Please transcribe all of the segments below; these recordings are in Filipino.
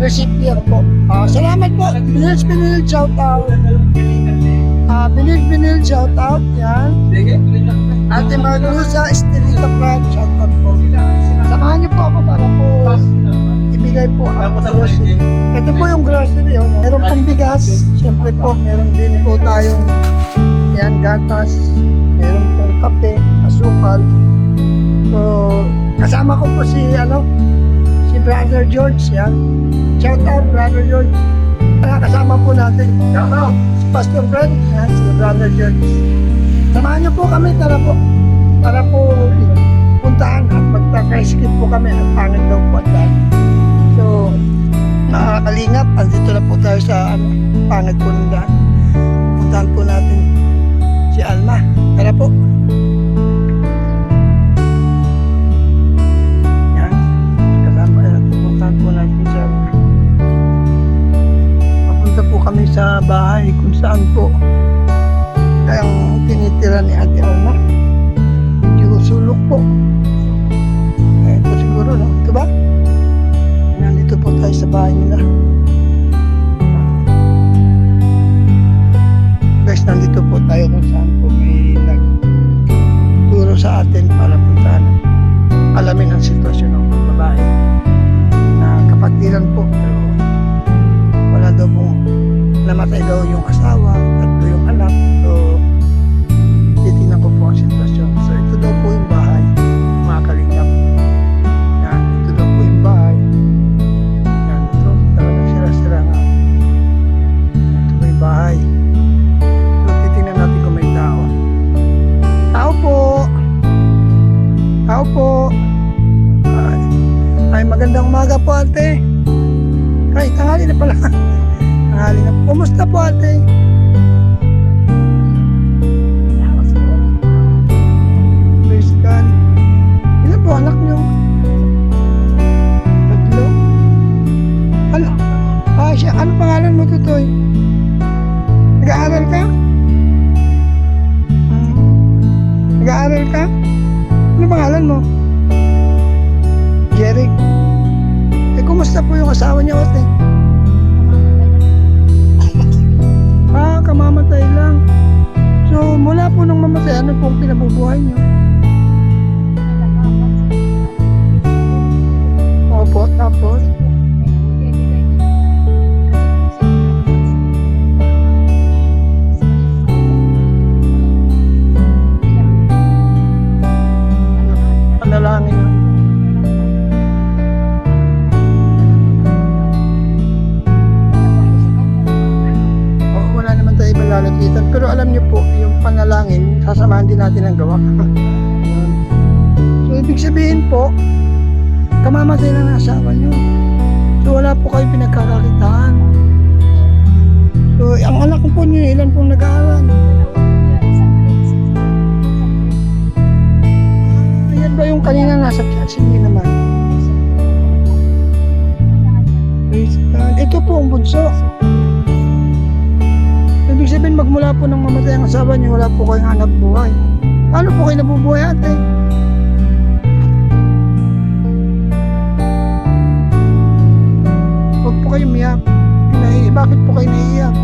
recipient po. Ah, salamat po. Binils Binil shout out. Ah, Binil Binil shout out. Yan. Ate Marlusa Estelita Prat shout out po. Samahan niyo po ako para po ibigay po ang grocery. Ito po yung grocery. Oh. Meron pong bigas. Siyempre po, meron din po tayong yan, gatas. Meron pong kape, asukal. So, kasama ko po si, ano, Brother George, yan. Shout out, Brother George. Kaya kasama po natin. Shout out. Si Pastor Fred, yan, si Brother George. Samahan niyo po kami, tara po. Para po puntahan at magta-tricycle po kami. Ang pangit daw po at dahil. So, nakakalingap. Andito na po tayo sa ano, pangit po Alamin ang sitwasyon ng babae na kapatiran po pero wala daw po namatay daw yung asawa kumusta po ate Praise God. Po anak niyo? Tatlo? Ano? Ah, siya. Ano pangalan mo, Tutoy? Nag-aaral ka? Hmm. Nag-aaral ka? Ano pangalan mo? Jeric. Eh, kumusta po yung asawa niya, ate? Kamamatay lang. So, mula po nung mamatay, ano pong pinabubuhay niyo? Opo, tapos? Naman tayo ibang lalapitan. Pero alam niyo po, yung panalangin, sasamahan din natin ang gawa. So, ibig sabihin po, kamamatay na ng asawa niyo. So, wala po kayo pinagkakakitaan. So, ang anak po niyo, ilan pong nag-aaral? Ayan ba yung kanina nasa church? Hindi naman. Praise God. Ito po ang bunso. Ibig sabihin, magmula po nang mamatay ang asawa niyo, wala po kayong hanap buhay. Paano po kayo nabubuhay ate? Huwag po kayo miyak. Bakit po kayo naiiyak?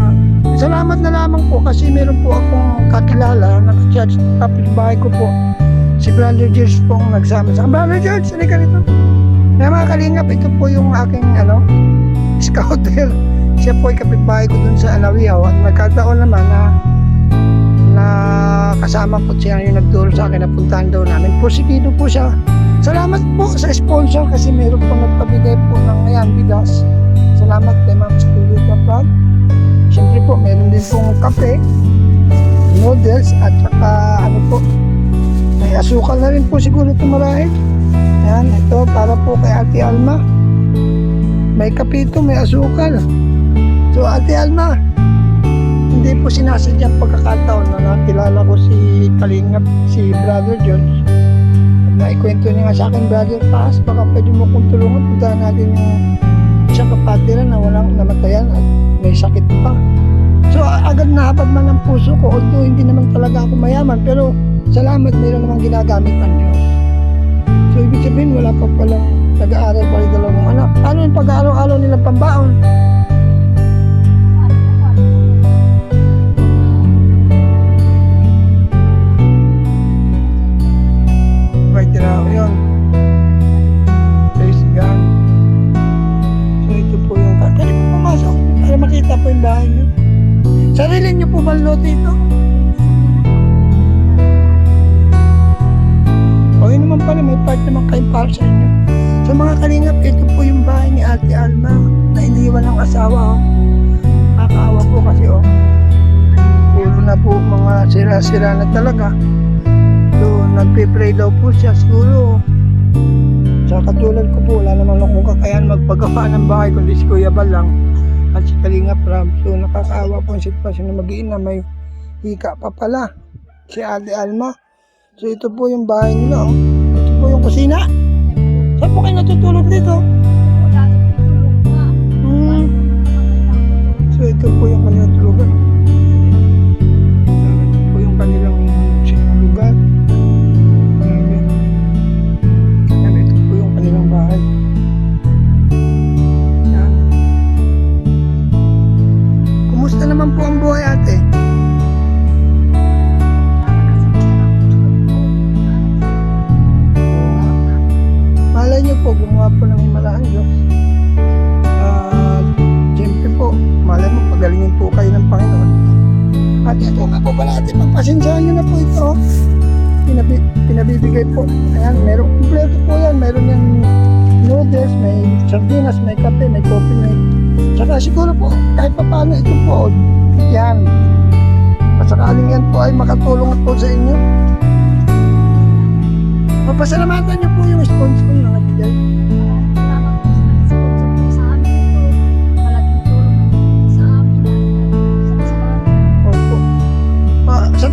Ah, Salamat na lamang po kasi meron po akong kakilala na ka-church kapitbahay ko po. Si Brother George po ang nagsama sa Brother George, halika rito. Kaya mga kalingap, ito po yung aking ano, scouter. Siya po ay kapitbahay ko dun sa Alawiaw at nagkataon naman na na kasama po siya yung nagturo sa akin na puntahan daw namin. Porsigido po siya. Salamat po sa sponsor kasi meron po nagpabigay po ng ayan, bigas. Salamat kay Ma'am Studio Kapag. Siyempre po, meron din pong kape, noodles, at saka ano po, may asukal na rin po siguro ito marahil. Yan, ito para po kay Ate Alma. May kape ito, may asukal. So Ate Alma, hindi po sinasadyang pagkakataon na nakilala ko si Kalingap, si Brother George. At naikwento niya nga sa akin, Brother Paz, baka pwede mo kong tulungan. Puntahan natin yung isang kapatira na walang namatayan at may sakit pa. So agad nahabag man ang puso ko, although hindi naman talaga ako mayaman, pero salamat meron namang ginagamit ng Diyos. So ibig sabihin wala pa palang nag-aaral pa rin dalawang anak. Paano yung pag-araw-araw nilang pambaon? Right na ako yun. Praise God. Po yung Pwede po pumasok para makita po yung bahay niyo. Sarili po ba ang lote ito? O yun naman pala, may part naman kayo para sa inyo. Sa mga kalingap, ito po yung bahay ni Ate Alma na iniwan ng asawa. Oh. Nakakaawa po kasi oh. Puro na po mga sira-sira na talaga. So, nagpe-pray daw po siya siguro. Sa katulad ko po, wala naman akong kakayahan magpagawa ng bahay kundi si Kuya Bal lang at si Kalinga Pram. So, nakakaawa po ang sitwasyon na mag-iina. May hika pa pala si Ate Alma. So, ito po yung bahay nila. Oh. Ito po yung kusina. Saan po kayo natutulog dito? At ito nga po pala ate, pagpasensyahan niyo na po ito. Pinabi, pinabibigay po. Ayan, meron, kompleto po yan. Meron yan noodles, may sardinas, may kape, may coffee, may... Saka siguro po, kahit pa paano ito po, yan. Pasakaling yan po ay makatulong po sa inyo. Papasalamatan niyo po yung sponsor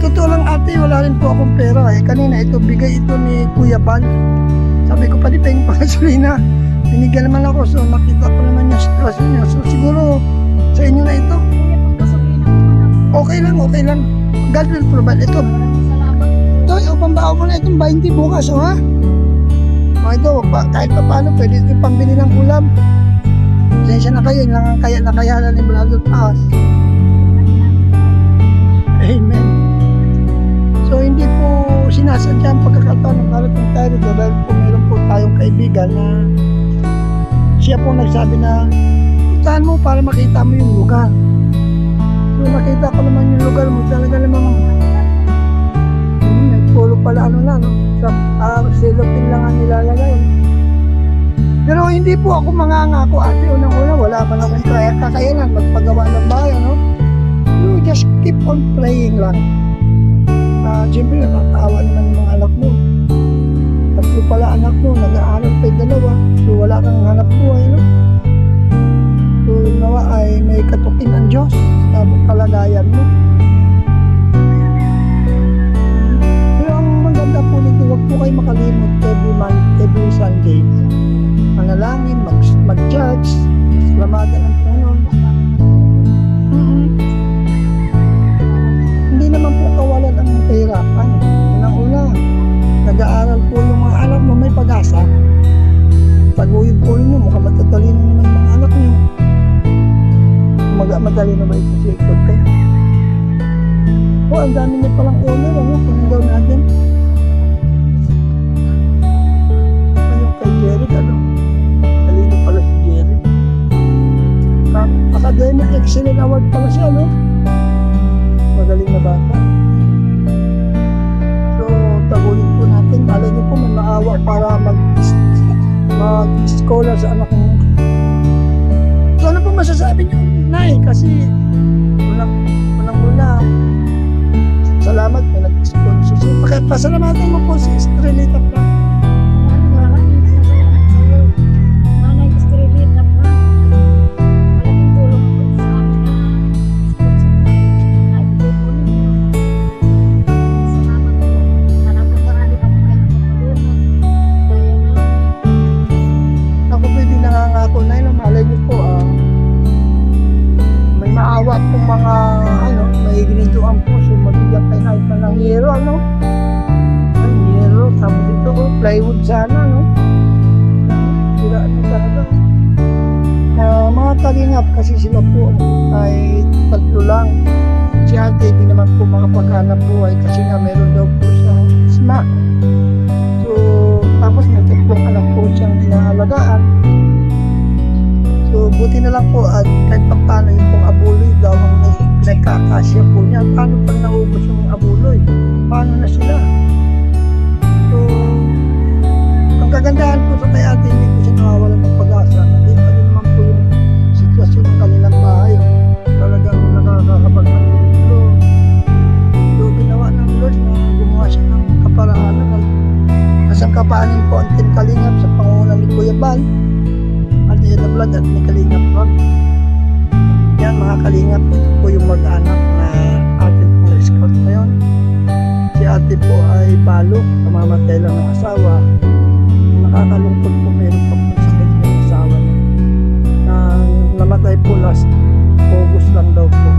totoo lang ate, wala rin po akong pera eh. Kanina ito, bigay ito ni Kuya Bal. Sabi ko, pati pahing pangasolina. Binigyan naman ako, so nakita ko naman yung sitwasyon niya. So siguro, sa inyo na ito. Okay lang, okay lang. God will provide. Ito, ito, yung pambaho mo na itong 20 bukas, oh, ha? Mga ito, pa, kahit pa paano, pwede ito pambili ng ulam. Pasensya na kayo, yun lang ang kaya nakayanan ni Brother Paz. Amen. Hindi po sinasadya ang pagkakataon ng karating tayo dito dahil po meron po tayong kaibigan na siya po nagsabi na puntahan mo para makita mo yung lugar. So nakita ko naman yung lugar mo talaga namang hmm, nagpulo pala ano na no? sa uh, cellophane lang ang nilalagay. Pero hindi po ako mangangako ate unang-una wala man akong kaya kakayanan magpagawa ng bayan no. You just keep on praying lang. Ah, siyempre nakakaawa naman yung mga anak mo. Tatlo pala anak mo, nag-aaral pa yung dalawa. So wala kang hanap buhay, no? So nawa ay may katukin ang Diyos sa kalagayan mo. Po makapaghanap buhay kasi nga meron daw po siyang asma. So, tapos may tatlong anak po siyang inaalagaan. So, buti na lang po at kahit pa paano yung pong abuloy daw ang pinagkakasya po niya. Paano pag naubos yung abuloy? Paano na sila? So, ang kagandahan po sa kay ate, hindi po siya nawawalan ng pag-asa. Nandito naman po yung sitwasyon ng kanilang bahay. Talagang nakakakabag Kasang kapanin po ang Team Kalingap sa pangunan ni Kuya Bal na vlog at may kalingap vlog. Yan mga kalingap, ito po yung mag-anak na atin pong na-scout ngayon. Si ate po ay balo, kamamatay lang ng asawa. Nakakalungkot po meron pa po sakit yung asawa niya. Na namatay po last August lang daw po.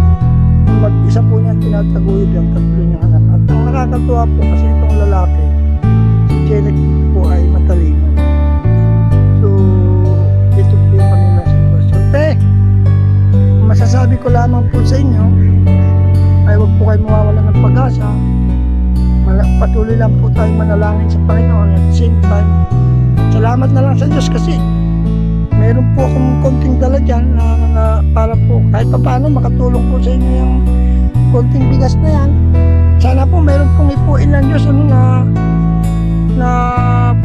Mag-isa po niya tinataguyod yung tatlo niyang anak. At ang nakakatuwa po kasi itong lalaki, Jelek po ay matalino. So, ito po yung kanilang sitwasyon. Te, masasabi ko lamang po sa inyo, ay huwag po kayo mawawala ng pag-asa. Patuloy lang po tayong manalangin sa Panginoon at the same time, salamat na lang sa Diyos kasi meron po akong konting dala dyan na, na para po kahit pa paano makatulong po sa inyo yung konting bigas na yan. Sana po meron pong ipuin ng Diyos ano na na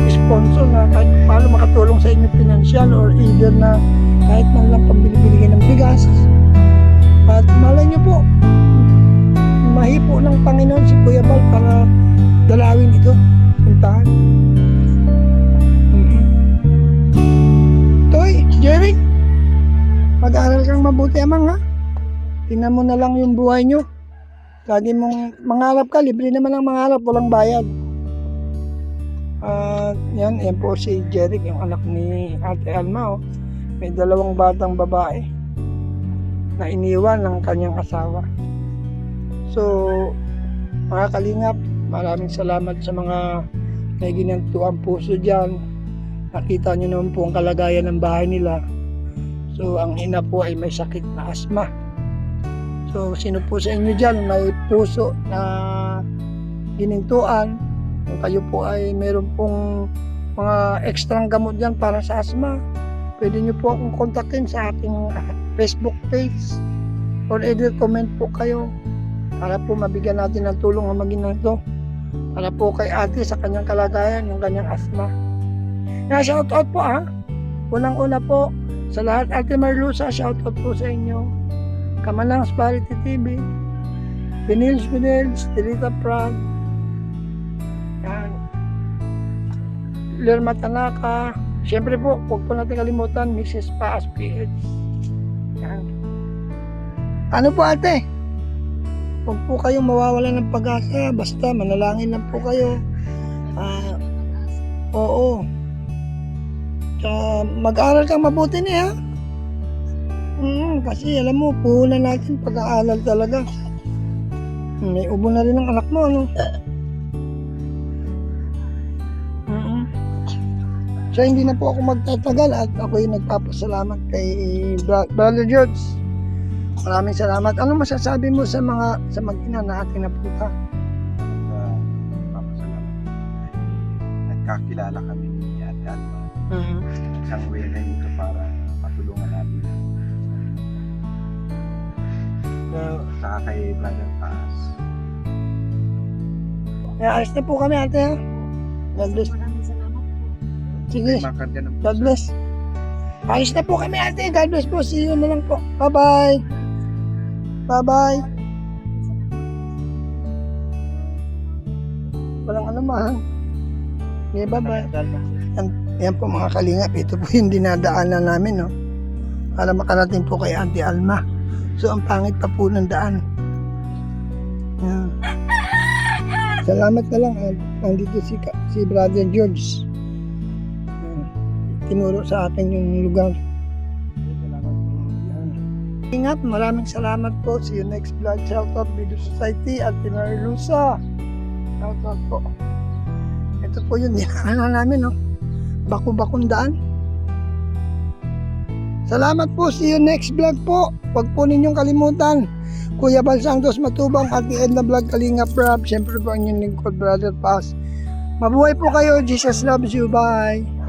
sponsor na kahit paano makatulong sa inyo pinansyal or either na kahit man lang kayo ng bigas. At malay nyo po, mahipo ng Panginoon si Kuya Bal para dalawin ito, puntahan. Mhm. Toy, Jerry, mag-aral kang mabuti amang ha. Tingnan mo na lang yung buhay nyo. Lagi mong mangarap ka, libre naman ang mangarap, walang bayad. At yan, yan po si Jeric, yung anak ni Ate Alma. Oh. May dalawang batang babae na iniwan ng kanyang asawa. So, mga kalingap, maraming salamat sa mga may ginantuang puso dyan. Nakita nyo naman po ang kalagayan ng bahay nila. So, ang ina po ay may sakit na asma. So, sino po sa inyo dyan may puso na ginintuan, kung kayo po ay meron pong mga ekstrang gamot dyan para sa asma, pwede nyo po akong kontakin sa aking ah, Facebook page or either comment po kayo para po mabigyan natin ng tulong ang maging ito para po kay ate sa kanyang kalagayan, yung kanyang asma. Na shout out po ha. Unang-una po sa lahat Ate Marlusa, shout out po sa inyo. Kamalang Sparity TV, Vinils Vinils, Delita Prag, Lerma Tanaka. Siyempre po, huwag po natin kalimutan, Mrs. Paas PH. Yan. Ano po ate? Huwag po kayong mawawala ng pag-asa. Basta manalangin lang po kayo. Ah, oo. Tsaka mag-aral kang mabuti niya. Mm, kasi alam mo, puhunan natin pag-aaral talaga. May ubo na rin ang anak mo, ano? So hindi na po ako magtatagal at ako yung nagpapasalamat kay Brother George. Maraming salamat. Ano masasabi mo sa mga sa mag-ina na ating napunta? uh, papasalamat. Nagkakilala kami ni Ate Alma. Mhm. Isang way na dito para matulungan natin. So, Saka kay Brother kaya alis na po kami ate ha. God bless. Sige. God bless. Alis na po kami ate. God bless po. See you na lang po. Bye-bye. Bye-bye. Walang ano man. Okay, bye-bye. Yan, yan po mga kalingap. Ito po yung dinadaanan namin, no? Para makarating po kay Auntie Alma. So, ang pangit pa po ng daan. Yan. Salamat na lang. at Nandito si, si Brother George. Yan. Tinuro sa akin yung lugar. Ingat, maraming salamat po. See you next vlog. Shoutout Video Society at Tinari Lusa. Shoutout po. Ito po yun, dinaanan namin, no? Baku-bakong daan. Salamat po. See you next vlog po. Huwag po ninyong kalimutan. Kuya Bal Santos Matubang at the end na vlog Kalinga Prab. Siyempre po ang inyong lingkod, Brother Paz. Mabuhay po kayo. Jesus loves you. Bye.